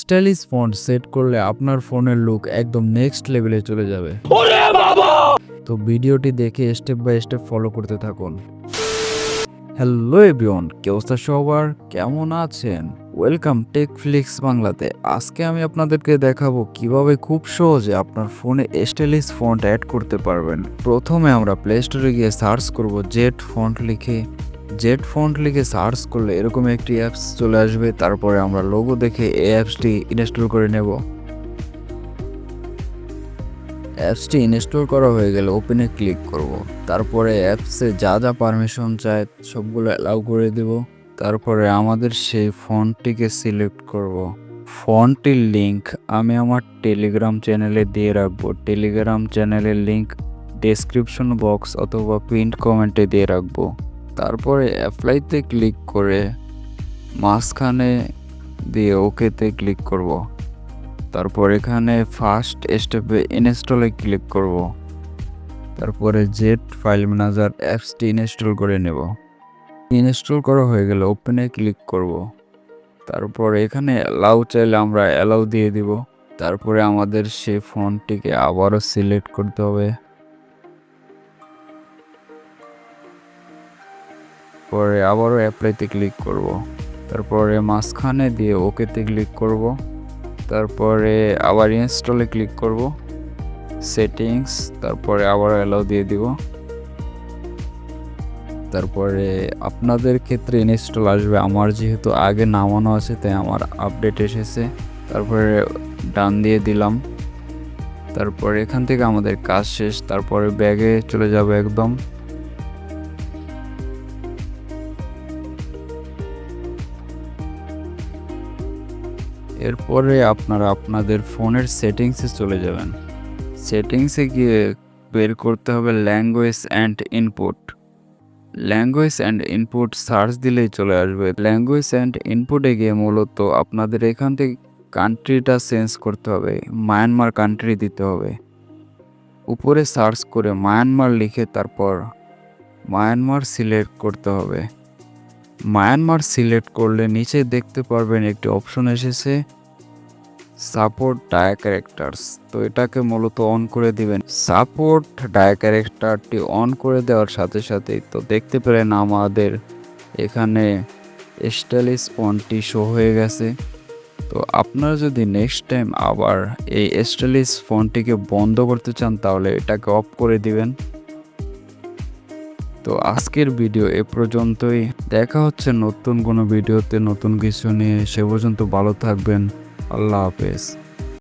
Stylish font set করলে আপনার ফোনের লুক একদম নেক্সট লেভেলে চলে যাবে। তো ভিডিওটি দেখে স্টেপ বাই স্টেপ ফলো করতে থাকুন। হ্যালো এভরিওয়ান কি অবস্থা সবার? কেমন আছেন? ওয়েলকাম টেক ফ্লিক্স বাংলাতে। আজকে আমি আপনাদেরকে দেখাবো কীভাবে খুব সহজে আপনার ফোনে স্টাইলিশ ফন্ট অ্যাড করতে পারবেন। প্রথমে আমরা প্লে স্টোরে গিয়ে সার্চ করব জেট ফন্ট লিখে। জেট ফন্ট লিখে সার্চ করলে এরকম একটি অ্যাপস চলে আসবে, তারপরে আমরা লোগো দেখে এই অ্যাপসটি ইনস্টল করে নেব। অ্যাপসটি ইনস্টল করা হয়ে গেলে ওপেনে ক্লিক করব। তারপরে অ্যাপসে যা যা পারমিশন চায় সবগুলো অ্যালাউ করে দেব। তারপরে আমাদের সেই ফোনটিকে সিলেক্ট করব। ফোনটির লিংক আমি আমার টেলিগ্রাম চ্যানেলে দিয়ে রাখব। টেলিগ্রাম চ্যানেলের লিংক ডেসক্রিপশন বক্স অথবা প্রিন্ট কমেন্টে দিয়ে রাখব। তারপরে অ্যাপ্লাইতে ক্লিক করে মাঝখানে দিয়ে ওকেতে ক্লিক করব। তারপর এখানে ফার্স্ট স্টেপে ইনস্টলে ক্লিক করব। তারপরে জেট ফাইল ম্যানেজার অ্যাপসটি ইনস্টল করে নেব। ইনস্টল করা হয়ে গেলে ওপেনে ক্লিক করব। তারপর এখানে অ্যালাউ চাইলে আমরা অ্যালাউ দিয়ে দিব। তারপরে আমাদের সেই ফোনটিকে আবারও সিলেক্ট করতে হবে। পরে আবারও অ্যাপ্লাইতে ক্লিক করব। তারপরে মাঝখানে দিয়ে ওকেতে ক্লিক করব। তারপরে আবার ইনস্টলে ক্লিক করব। সেটিংস তারপরে আবার অ্যালাউ দিয়ে দিব। তারপরে আপনাদের ক্ষেত্রে ইনস্টল আসবে। আমার যেহেতু আগে নামানো আছে, তাই আমার আপডেট এসেছে। তারপরে ডান দিয়ে দিলাম। তারপরে এখান থেকে আমাদের কাজ শেষ। তারপরে ব্যাগে চলে যাবে একদম। এরপরে আপনারা আপনাদের ফোনের সেটিংসে চলে যাবেন। সেটিংসে গিয়ে বের করতে হবে language and input. Language and input search দিলেই চলে আসবে। ল্যাঙ্গুয়েজ অ্যান্ড ইনপুটে গিয়ে মূলত আপনাদের এখান থেকে কান্ট্রিটা চেঞ্জ করতে হবে, মায়ানমার কান্ট্রি দিতে হবে। উপরে সার্চ করে মায়ানমার লিখে তারপর মায়ানমার সিলেক্ট করতে হবে। মায়ানমার সিলেক্ট করলে নিচে দেখতে পারবেন একটি অপশন এসেছে সাপোর্ট ডায়া ক্যারেক্টার্স তো এটাকে মূলত অন করে দিবেন। সাপোর্ট ডায়া ক্যারেক্টারটি অন করে দেওয়ার সাথে সাথেই তো দেখতে পেলেন আমাদের এখানে স্টাইলিশ ফন্টটি শো হয়ে গেছে। তো আপনারা যদি নেক্সট টাইম আবার এই স্টাইলিশ ফোনটিকে বন্ধ করতে চান, তাহলে এটাকে অফ করে দিবেন। তো আজকের ভিডিও এ পর্যন্তই। দেখা হচ্ছে নতুন কোনো ভিডিওতে নতুন কিছু নিয়ে। সে পর্যন্ত ভালো থাকবেন। আল্লাহ হাফেজ।